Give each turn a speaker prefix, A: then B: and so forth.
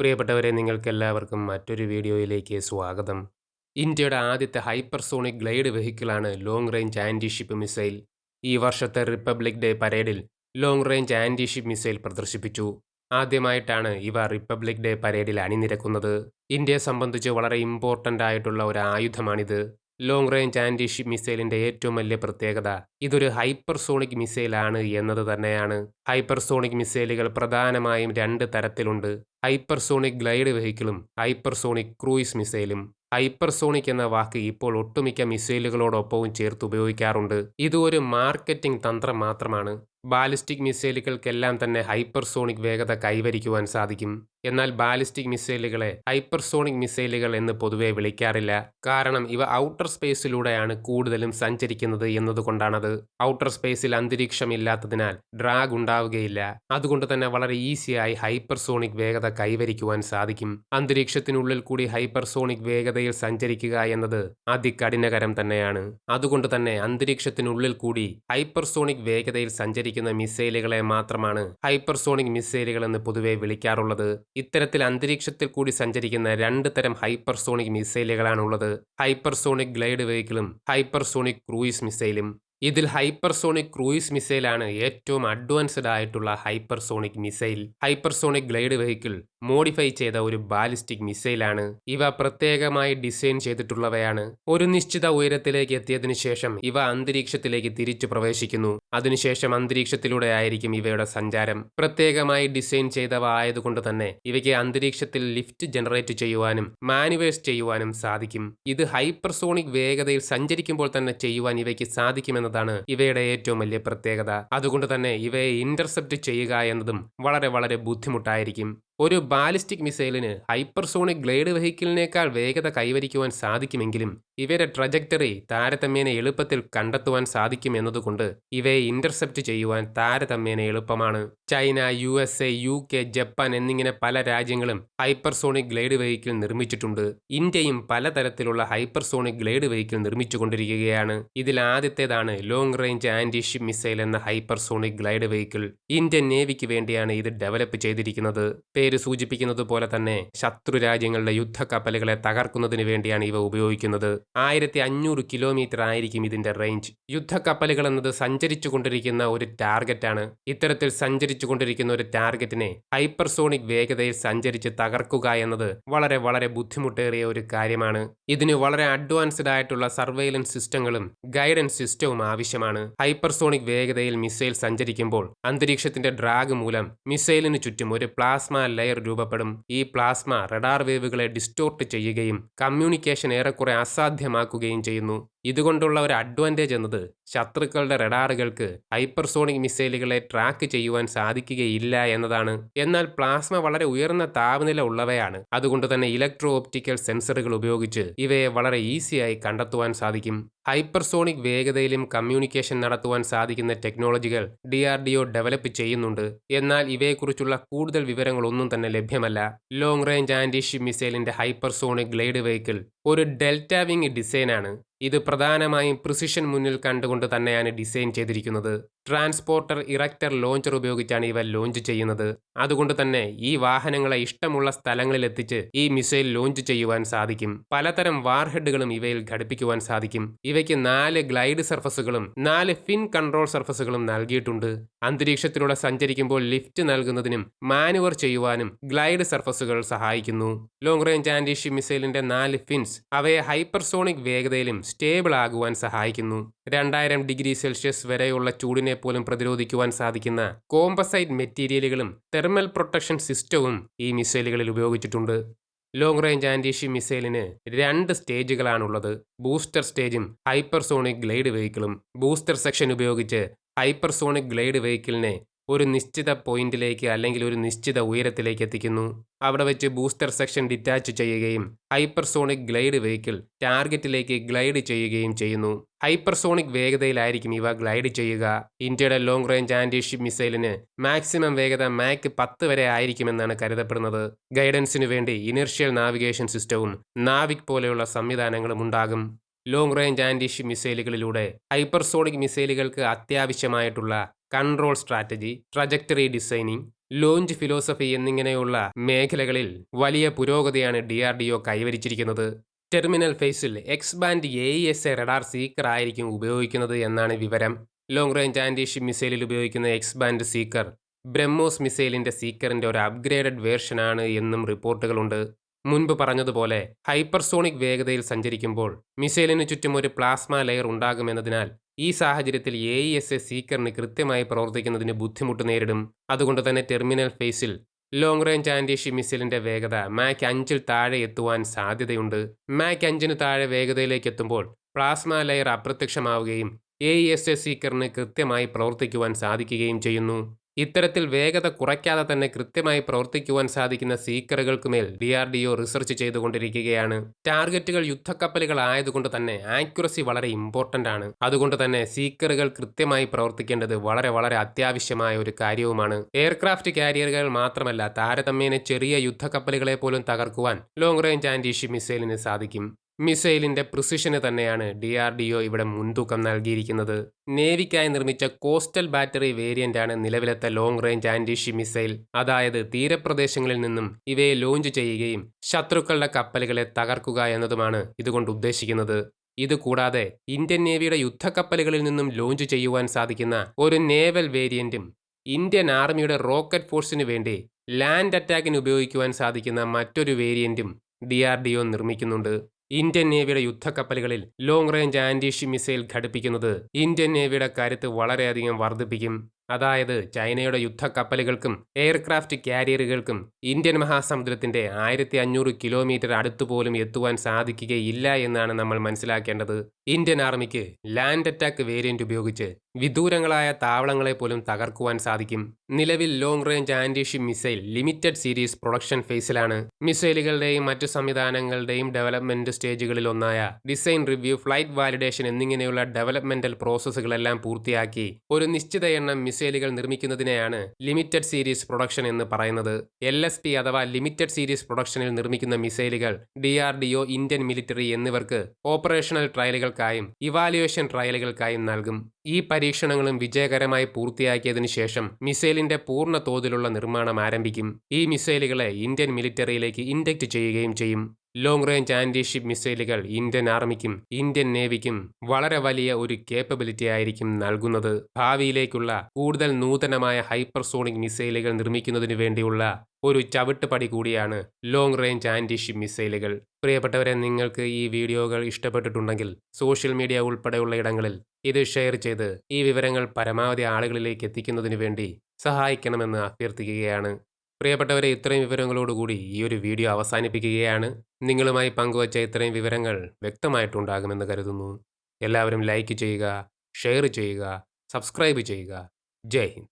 A: പ്രിയപ്പെട്ടവരെ നിങ്ങൾക്കെല്ലാവർക്കും മറ്റൊരു വീഡിയോയിലേക്ക് സ്വാഗതം. ഇന്ത്യയുടെ ആദ്യത്തെ ഹൈപ്പർസോണിക് ഗ്ലൈഡ് വെഹിക്കിളാണ് ലോങ് റേഞ്ച് ആന്റിഷിപ്പ് മിസൈൽ. ഈ വർഷത്തെ റിപ്പബ്ലിക് ഡേ പരേഡിൽ ലോങ് റേഞ്ച് ആന്റിഷിപ്പ് മിസൈൽ പ്രദർശിപ്പിച്ചു. ആദ്യമായിട്ടാണ് ഇവ റിപ്പബ്ലിക് ഡേ പരേഡിൽ അണിനിരക്കുന്നത്. ഇന്ത്യയെ സംബന്ധിച്ച് വളരെ ഇമ്പോർട്ടന്റ് ആയിട്ടുള്ള ഒരു ആയുധമാണിത്. ലോങ് റേഞ്ച് ആന്റിഷിപ്പ് മിസൈലിന്റെ ഏറ്റവും വലിയ പ്രത്യേകത ഇതൊരു ഹൈപ്പർസോണിക് മിസൈലാണ് എന്നത് തന്നെയാണ്. ഹൈപ്പർസോണിക് മിസൈലുകൾ പ്രധാനമായും രണ്ട് തരത്തിലുണ്ട്. ഹൈപ്പർസോണിക് ഗ്ലൈഡ് വെഹിക്കിളും ഹൈപ്പർസോണിക് ക്രൂയിസ് മിസൈലും ഹൈപ്പർസോണിക് എന്ന വാക്ക് ഇപ്പോൾ ഒട്ടുമിക്ക മിസൈലുകളോടൊപ്പവും ചേർത്ത് ഉപയോഗിക്കാറുണ്ട്. ഇത് ഒരു മാർക്കറ്റിംഗ് തന്ത്രം മാത്രമാണ്. ബാലിസ്റ്റിക് മിസൈലുകൾക്കെല്ലാം തന്നെ ഹൈപ്പർസോണിക് വേഗത കൈവരിക്കുവാൻ സാധിക്കും. എന്നാൽ ബാലിസ്റ്റിക് മിസൈലുകളെ ഹൈപ്പർസോണിക് മിസൈലുകൾ എന്ന് പൊതുവെ വിളിക്കാറില്ല. കാരണം ഇവ ഔട്ടർ സ്പേസിലൂടെയാണ് കൂടുതലും സഞ്ചരിക്കുന്നത് എന്നതുകൊണ്ടാണത്. ഔട്ടർ സ്പേസിൽ അന്തരീക്ഷമില്ലാത്തതിനാൽ ഡ്രാഗ് ഉണ്ടാവുകയില്ല. അതുകൊണ്ട് തന്നെ വളരെ ഈസിയായി ഹൈപ്പർസോണിക് വേഗത കൈവരിക്കുവാൻ സാധിക്കും. അന്തരീക്ഷത്തിനുള്ളിൽ കൂടി ഹൈപ്പർസോണിക് വേഗതയിൽ സഞ്ചരിക്കുക എന്നത് അതികഠിനകരം തന്നെയാണ്. അതുകൊണ്ട് തന്നെ അന്തരീക്ഷത്തിനുള്ളിൽ കൂടി ഹൈപ്പർസോണിക് വേഗതയിൽ സഞ്ചരിക്കുന്ന മിസൈലുകളെ മാത്രമാണ് ഹൈപ്പർസോണിക് മിസൈലുകൾ എന്ന് പൊതുവെ വിളിക്കാറുള്ളത്. ഇത്തരത്തിൽ അന്തരീക്ഷത്തിൽ കൂടി സഞ്ചരിക്കുന്ന രണ്ട് തരം ഹൈപ്പർസോണിക് മിസൈലുകളാണുള്ളത്. ഹൈപ്പർസോണിക് ഗ്ലൈഡ് വെഹിക്കിളും ഹൈപ്പർസോണിക് ക്രൂയിസ് മിസൈലും. ഇതിൽ ഹൈപ്പർസോണിക് ക്രൂയിസ് മിസൈലാണ് ഏറ്റവും അഡ്വാൻസ്ഡ് ആയിട്ടുള്ള hypersonic missile. Hypersonic glide vehicle modify ചെയ്ത ഒരു ബാലിസ്റ്റിക് മിസൈലാണ്. ഇവ പ്രത്യേകമായി ഡിസൈൻ ചെയ്തിട്ടുള്ളവയാണ്. ഒരു നിശ്ചിത ഉയരത്തിലേക്ക് എത്തിയതിനു ശേഷം ഇവ അന്തരീക്ഷത്തിലേക്ക് തിരിച്ചു പ്രവേശിക്കുന്നു. അതിനുശേഷം അന്തരീക്ഷത്തിലൂടെ ആയിരിക്കും ഇവയുടെ സഞ്ചാരം. പ്രത്യേകമായി ഡിസൈൻ ചെയ്തവ ആയതുകൊണ്ട് തന്നെ ഇവയ്ക്ക് അന്തരീക്ഷത്തിൽ ലിഫ്റ്റ് ജനറേറ്റ് ചെയ്യുവാനും മാനുവേഴ്സ് ചെയ്യുവാനും സാധിക്കും. ഇത് ഹൈപ്പർസോണിക് വേഗതയിൽ സഞ്ചരിക്കുമ്പോൾ തന്നെ ചെയ്യുവാൻ ഇവയ്ക്ക് സാധിക്കുമെന്നതാണ് ഇവയുടെ ഏറ്റവും വലിയ പ്രത്യേകത. അതുകൊണ്ട് തന്നെ ഇവയെ ഇന്റർസെപ്റ്റ് ചെയ്യുക എന്നതും വളരെ വളരെ ബുദ്ധിമുട്ടായിരിക്കും. ഒരു ബാലിസ്റ്റിക് മിസൈലിന് ഹൈപ്പർസോണിക് ഗ്ലൈഡ് വെഹിക്കിളിനേക്കാൾ വേഗത കൈവരിക്കുവാൻ സാധിക്കുമെങ്കിലും ഇവരെ ട്രജക്ടറി താരതമ്യേന എളുപ്പത്തിൽ കണ്ടെത്തുവാൻ സാധിക്കും എന്നതുകൊണ്ട് ഇവയെ ഇന്റർസെപ്റ്റ് ചെയ്യുവാൻ താരതമ്യേന എളുപ്പമാണ്. China U S A U K Japan എന്നിങ്ങനെ പല രാജ്യങ്ങളും ഹൈപ്പർസോണിക് ഗ്ലൈഡ് വെഹിക്കിൾ നിർമ്മിച്ചിട്ടുണ്ട്. ഇന്ത്യയും പലതരത്തിലുള്ള ഹൈപ്പർസോണിക് ഗ്ലൈഡ് വെഹിക്കിൾ നിർമ്മിച്ചുകൊണ്ടിരിക്കുകയാണ്. ഇതിൽ ആദ്യത്തേതാണ് long range anti ship missile എന്ന ഹൈപ്പർസോണിക് ഗ്ലൈഡ് വെഹിക്കിൾ. ഇന്ത്യൻ നേവിക്ക് വേണ്ടിയാണ് ഇത് ഡെവലപ്പ് ചെയ്തിരിക്കുന്നത്. പേര് സൂചിപ്പിക്കുന്നത് പോലെ തന്നെ ശത്രു രാജ്യങ്ങളുടെ യുദ്ധക്കപ്പലുകളെ തകർക്കുന്നതിന് വേണ്ടിയാണ് ഇവ ഉപയോഗിക്കുന്നത്. ആയിരത്തി അഞ്ഞൂറ് കിലോമീറ്റർ ആയിരിക്കും ഇതിന്റെ റേഞ്ച്. യുദ്ധക്കപ്പലുകൾ എന്നത് സഞ്ചരിച്ചു കൊണ്ടിരിക്കുന്ന ഒരു ടാർഗറ്റാണ്. ഇത്തരത്തിൽ സഞ്ചരിച്ചു കൊണ്ടിരിക്കുന്ന ഒരു ടാർഗറ്റിനെ ഹൈപ്പർസോണിക് വേഗതയിൽ സഞ്ചരിച്ച് തകർക്കുക എന്നത് വളരെ വളരെ ബുദ്ധിമുട്ടേറിയ ഒരു കാര്യമാണ്. ഇതിന് വളരെ അഡ്വാൻസ്ഡ് ആയിട്ടുള്ള സർവൈലൻസ് സിസ്റ്റങ്ങളും ഗൈഡൻസ് സിസ്റ്റവും ആവശ്യമാണ്. ഹൈപ്പർസോണിക് വേഗതയിൽ മിസൈൽ സഞ്ചരിക്കുമ്പോൾ അന്തരീക്ഷത്തിന്റെ ഡ്രാഗ് മൂലം മിസൈലിന് ചുറ്റും ഒരു പ്ലാസ്മ ലെയർ രൂപപ്പെടും. ഈ പ്ലാസ്മ റഡാർ വേവുകളെ ഡിസ്റ്റോർട്ട് ചെയ്യുകയും കമ്മ്യൂണിക്കേഷൻ ഏറെക്കുറെ അസാധ്യമാക്കുകയും ചെയ്യുന്നു. ഇതുകൊണ്ടുള്ള ഒരു അഡ്വാന്റേജ് എന്നത് ശത്രുക്കളുടെ റഡാറുകൾക്ക് ഹൈപ്പർസോണിക് മിസൈലുകളെ ട്രാക്ക് ചെയ്യുവാൻ സാധിക്കുകയില്ല എന്നതാണ്. എന്നാൽ പ്ലാസ്മ വളരെ ഉയർന്ന താപനില ഉള്ളവയാണ്. അതുകൊണ്ട് തന്നെ ഇലക്ട്രോ ഓപ്റ്റിക്കൽ സെൻസറുകൾ ഉപയോഗിച്ച് ഇവയെ വളരെ ഈസിയായി കണ്ടെത്തുവാൻ സാധിക്കും. ഹൈപ്പർസോണിക് വേഗതയിലും കമ്മ്യൂണിക്കേഷൻ നടത്തുവാൻ സാധിക്കുന്ന ടെക്നോളജികൾ D R D O develop ചെയ്യുന്നുണ്ട്. എന്നാൽ ഇവയെക്കുറിച്ചുള്ള കൂടുതൽ വിവരങ്ങളൊന്നും തന്നെ ലഭ്യമല്ല. ലോങ് റേഞ്ച് ഷിപ്പ് മിസൈലിന്റെ ഹൈപ്പർസോണിക് ഗ്ലൈഡ് വെഹിക്കിൾ ഒരു ഡെൽറ്റ വിങ് ഡിസൈനാണ്. ഇത് പ്രധാനമായും പ്രിസിഷൻ മുന്നിൽ കണ്ടുകൊണ്ട് തന്നെയാണ് ഡിസൈൻ ചെയ്തിരിക്കുന്നത്. ട്രാൻസ്പോർട്ടർ ഇറക്ടർ ലോഞ്ചർ ഉപയോഗിച്ചാണ് ഇവ ലോഞ്ച് ചെയ്യുന്നത്. അതുകൊണ്ട് തന്നെ ഈ വാഹനങ്ങളെ ഇഷ്ടമുള്ള സ്ഥലങ്ങളിൽ എത്തിച്ച് ഈ മിസൈൽ ലോഞ്ച് ചെയ്യുവാൻ സാധിക്കും. പലതരം വാർഹെഡുകളും ഇവയിൽ ഘടിപ്പിക്കുവാൻ സാധിക്കും. ഇവയ്ക്ക് നാല് ഗ്ലൈഡ് സർഫസുകളും നാല് ഫിൻ കൺട്രോൾ സർഫസുകളും നൽകിയിട്ടുണ്ട്. അന്തരീക്ഷത്തിലൂടെ സഞ്ചരിക്കുമ്പോൾ ലിഫ്റ്റ് നൽകുന്നതിനും മാനുവർ ചെയ്യുവാനും ഗ്ലൈഡ് സർഫസുകൾ സഹായിക്കുന്നു. ലോങ് റേഞ്ച് ആന്റി മിസൈലിന്റെ നാല് ഫിൻസ് അവയെ ഹൈപ്പർസോണിക് വേഗതയിലും സ്റ്റേബിൾ ആകുവാൻ സഹായിക്കുന്നു. രണ്ടായിരം ഡിഗ്രി സെൽഷ്യസ് വരെയുള്ള ചൂടിനെ പോലും പ്രതിരോധിക്കുവാൻ സാധിക്കുന്ന കോമ്പസൈറ്റ് മെറ്റീരിയലുകളും തെർമൽ പ്രൊട്ടക്ഷൻ സിസ്റ്റവും ഈ മിസൈലുകളിൽ ഉപയോഗിച്ചിട്ടുണ്ട്. ലോങ് റേഞ്ച് ആന്റിഷി മിസൈലിന് രണ്ട് സ്റ്റേജുകളാണുള്ളത്. ബൂസ്റ്റർ സ്റ്റേജും ഹൈപ്പർസോണിക് ഗ്ലൈഡ് വെഹിക്കിളും. ബൂസ്റ്റർ സെക്ഷൻ ഉപയോഗിച്ച് ഹൈപ്പർസോണിക് ഗ്ലൈഡ് വെഹിക്കിളിനെ ഒരു നിശ്ചിത പോയിന്റിലേക്ക് അല്ലെങ്കിൽ ഒരു നിശ്ചിത ഉയരത്തിലേക്ക് എത്തിക്കുന്നു. അവിടെ വെച്ച് ബൂസ്റ്റർ സെക്ഷൻ ഡിറ്റാച്ച് ചെയ്യുകയും ഹൈപ്പർസോണിക് ഗ്ലൈഡ് വെഹിക്കിൾ ടാർഗറ്റിലേക്ക് ഗ്ലൈഡ് ചെയ്യുകയും ചെയ്യുന്നു. ഹൈപ്പർസോണിക് വേഗതയിലായിരിക്കും ഇവ ഗ്ലൈഡ് ചെയ്യുക. ഇന്ത്യയുടെ ലോങ് റേഞ്ച് ആന്റി ഷിപ്പ് മിസൈലിന് മാക്സിമം വേഗത മാക് പത്ത് വരെ ആയിരിക്കുമെന്നാണ് കരുതപ്പെടുന്നത്. ഗൈഡൻസിനു വേണ്ടി ഇനർഷ്യൽ നാവിഗേഷൻ സിസ്റ്റവും നാവിക് പോലെയുള്ള സംവിധാനങ്ങളും ഉണ്ടാകും. ലോങ് റേഞ്ച് ആന്റി ഷിപ്പ് മിസൈലുകളിലൂടെ ഹൈപ്പർസോണിക് മിസൈലുകൾക്ക് അത്യാവശ്യമായിട്ടുള്ള control strategy trajectory designing launch philosophy എന്നിങ്ങനെയുള്ള മേഖലകളിൽ വലിയ പുരോഗതിയാണ് ഡി ആർ ഡി ഒ കൈവരിച്ചിരിക്കുന്നത്. ടെർമിനൽ ഫേസിൽ X band A S A radar seeker ആയിരിക്കും ഉപയോഗിക്കുന്നത് എന്നാണ് വിവരം. ലോങ് റേഞ്ച് ആന്റി മിസൈലിൽ ഉപയോഗിക്കുന്ന എക്സ് ബാൻഡ് സീക്കർ ബ്രഹ്മോസ് മിസൈലിന്റെ സീക്കറിന്റെ ഒരു അപ്ഗ്രേഡഡ് വേർഷനാണ് എന്നും റിപ്പോർട്ടുകളുണ്ട്. മുൻപ് പറഞ്ഞതുപോലെ ഹൈപ്പർസോണിക് വേഗതയിൽ സഞ്ചരിക്കുമ്പോൾ മിസൈലിന് ചുറ്റും ഒരു പ്ലാസ്മ ലെയർ ഉണ്ടാകുമെന്നതിനാൽ ഈ സാഹചര്യത്തിൽ എ ഇ എസ് എ സീക്കറിന് കൃത്യമായി പ്രവർത്തിക്കുന്നതിന് ബുദ്ധിമുട്ട് നേരിടും. അതുകൊണ്ട് തന്നെ ടെർമിനൽ ഫേസിൽ ലോങ് റേഞ്ച് ആന്റിഷി മിസൈലിന്റെ വേഗത മാക് അഞ്ചിൽ താഴെ എത്തുവാൻ സാധ്യതയുണ്ട്. മാക് അഞ്ചിന് താഴെ വേഗതയിലേക്ക് എത്തുമ്പോൾ പ്ലാസ്മ ലെയർ അപ്രത്യക്ഷമാവുകയും എ ഇ എസ് എ സീക്കറിന് കൃത്യമായി പ്രവർത്തിക്കുവാൻ സാധിക്കുകയും ചെയ്യുന്നു. ഇത്തരത്തിൽ വേഗത കുറയ്ക്കാതെ തന്നെ കൃത്യമായി പ്രവർത്തിക്കുവാൻ സാധിക്കുന്ന സീക്കറുകൾക്കുമേൽ D R D O research ചെയ്തുകൊണ്ടിരിക്കുകയാണ്. ടാർഗറ്റുകൾ യുദ്ധക്കപ്പലുകൾ ആയതുകൊണ്ട് തന്നെ ആക്യുറസി വളരെ ഇമ്പോർട്ടന്റ് ആണ്. അതുകൊണ്ട് തന്നെ സീക്കറുകൾ കൃത്യമായി പ്രവർത്തിക്കേണ്ടത് വളരെ വളരെ അത്യാവശ്യമായ ഒരു കാര്യവുമാണ്. എയർക്രാഫ്റ്റ് കാരിയറുകൾ മാത്രമല്ല താരതമ്യേന ചെറിയ യുദ്ധക്കപ്പലുകളെ പോലും തകർക്കുവാൻ ലോങ് റേഞ്ച് ആന്റി മിസൈലിന് സാധിക്കും. മിസൈലിന്റെ പ്രിസിഷന് തന്നെയാണ് ഡി ആർ ഡി ഒ ഇവിടെ മുൻതൂക്കം നൽകിയിരിക്കുന്നത്. നേവിക്കായി നിർമ്മിച്ച കോസ്റ്റൽ ബാറ്ററി വേരിയന്റാണ് നിലവിലത്തെ ലോങ് റേഞ്ച് ആന്റിഷി മിസൈൽ. അതായത് തീരപ്രദേശങ്ങളിൽ നിന്നും ഇവയെ ലോഞ്ച് ചെയ്യുകയും ശത്രുക്കളുടെ കപ്പലുകളെ തകർക്കുക എന്നതുമാണ് ഇതുകൊണ്ട് ഉദ്ദേശിക്കുന്നത്. ഇതുകൂടാതെ ഇന്ത്യൻ നേവിയുടെ യുദ്ധക്കപ്പലുകളിൽ നിന്നും ലോഞ്ച് ചെയ്യുവാൻ സാധിക്കുന്ന ഒരു നേവൽ വേരിയന്റും ഇന്ത്യൻ ആർമിയുടെ റോക്കറ്റ് ഫോഴ്സിനു വേണ്ടി ലാൻഡ് അറ്റാക്കിന് ഉപയോഗിക്കുവാൻ സാധിക്കുന്ന മറ്റൊരു വേരിയന്റും ഡി ആർ ഡി ഒ നിർമ്മിക്കുന്നുണ്ട്. ഇന്ത്യൻ നേവിയുടെ യുദ്ധക്കപ്പലുകളിൽ ലോങ് റേഞ്ച് ആന്റിഷി മിസൈൽ ഘടിപ്പിക്കുന്നത് ഇന്ത്യൻ നേവിയുടെ കരുത്ത് വളരെയധികം വർദ്ധിപ്പിക്കും. അതായത് ചൈനയുടെ യുദ്ധക്കപ്പലുകൾക്കും എയർക്രാഫ്റ്റ് കാരിയറുകൾക്കും ഇന്ത്യൻ മഹാസമുദ്രത്തിന്റെ ആയിരത്തി അഞ്ഞൂറ് കിലോമീറ്റർ അടുത്തുപോലും എത്തുവാൻ സാധിക്കുകയില്ല എന്നാണ് നമ്മൾ മനസ്സിലാക്കേണ്ടത്. ഇന്ത്യൻ ആർമിക്ക് ലാൻഡ് അറ്റാക്ക് വേരിയന്റ് ഉപയോഗിച്ച് വിദൂരങ്ങളായ താവളങ്ങളെ പോലും തകർക്കുവാൻ സാധിക്കും. നിലവിൽ long range antiship missile limited series production ഫേസിലാണ് മിസൈലുകളുടെയും മറ്റു സംവിധാനങ്ങളുടെയും ഡെവലപ്മെന്റ് സ്റ്റേജുകളിൽ ഒന്നായ ഡിസൈൻ റിവ്യൂ ഫ്ലൈറ്റ് വാലിഡേഷൻ എന്നിങ്ങനെയുള്ള ഡെവലപ്മെന്റൽ പ്രോസസ്സുകളെല്ലാം പൂർത്തിയാക്കി ഒരു നിശ്ചിത എണ്ണം മിസൈലുകൾ നിർമ്മിക്കുന്നതിനെയാണ് ലിമിറ്റഡ് സീരീസ് പ്രൊഡക്ഷൻ എന്ന് പറയുന്നത്. എൽ എസ് പി അഥവാ ലിമിറ്റഡ് സീരീസ് പ്രൊഡക്ഷനിൽ നിർമ്മിക്കുന്ന മിസൈലുകൾ D R D O Indian military എന്നിവർക്ക് ഓപ്പറേഷണൽ ട്രയലുകൾക്കായും ഇവാലുവേഷൻ ട്രയലുകൾക്കായും നൽകും. ഈ പരീക്ഷണങ്ങളും വിജയകരമായി പൂർത്തിയാക്കിയതിനു ശേഷം മിസൈലിന്റെ പൂർണ തോതിലുള്ള നിർമ്മാണം ആരംഭിക്കും. ഈ മിസൈലുകളെ ഇന്ത്യൻ മിലിറ്ററിയിലേക്ക് ഇൻഡക്റ്റ് ചെയ്യുകയും ചെയ്യും. ലോങ് റേഞ്ച് ആന്റിഷിപ്പ് മിസൈലുകൾ ഇന്ത്യൻ ആർമിക്കും ഇന്ത്യൻ നേവിക്കും വളരെ വലിയ ഒരു കേപ്പബിലിറ്റി ആയിരിക്കും നൽകുന്നത്. ഭാവിയിലേക്കുള്ള കൂടുതൽ നൂതനമായ ഹൈപ്പർസോണിക് മിസൈലുകൾ നിർമ്മിക്കുന്നതിന് വേണ്ടിയുള്ള ഒരു ചവിട്ടുപടി കൂടിയാണ് ലോങ് റേഞ്ച് ആന്റിഷിപ്പ് മിസൈലുകൾ പ്രിയപ്പെട്ടവരെ നിങ്ങൾക്ക് ഈ വീഡിയോകൾ ഇഷ്ടപ്പെട്ടിട്ടുണ്ടെങ്കിൽ സോഷ്യൽ മീഡിയ ഉൾപ്പെടെയുള്ള ഇടങ്ങളിൽ ഇത് ഷെയർ ചെയ്ത് ഈ വിവരങ്ങൾ പരമാവധി ആളുകളിലേക്ക് എത്തിക്കുന്നതിന് വേണ്ടി സഹായിക്കണമെന്ന് അഭ്യർത്ഥിക്കുകയാണ്. പ്രിയപ്പെട്ടവരെ ഇത്രയും വിവരങ്ങളോടുകൂടി ഈ ഒരു വീഡിയോ അവസാനിപ്പിക്കുകയാണ്. നിങ്ങളുമായി പങ്കുവച്ച ഇത്രയും വിവരങ്ങൾ വ്യക്തമായിട്ടുണ്ടാകുമെന്ന് കരുതുന്നു. എല്ലാവരും ലൈക്ക് ചെയ്യുക ഷെയർ ചെയ്യുക സബ്സ്ക്രൈബ് ചെയ്യുക. ജയ് ഹിന്ദ്.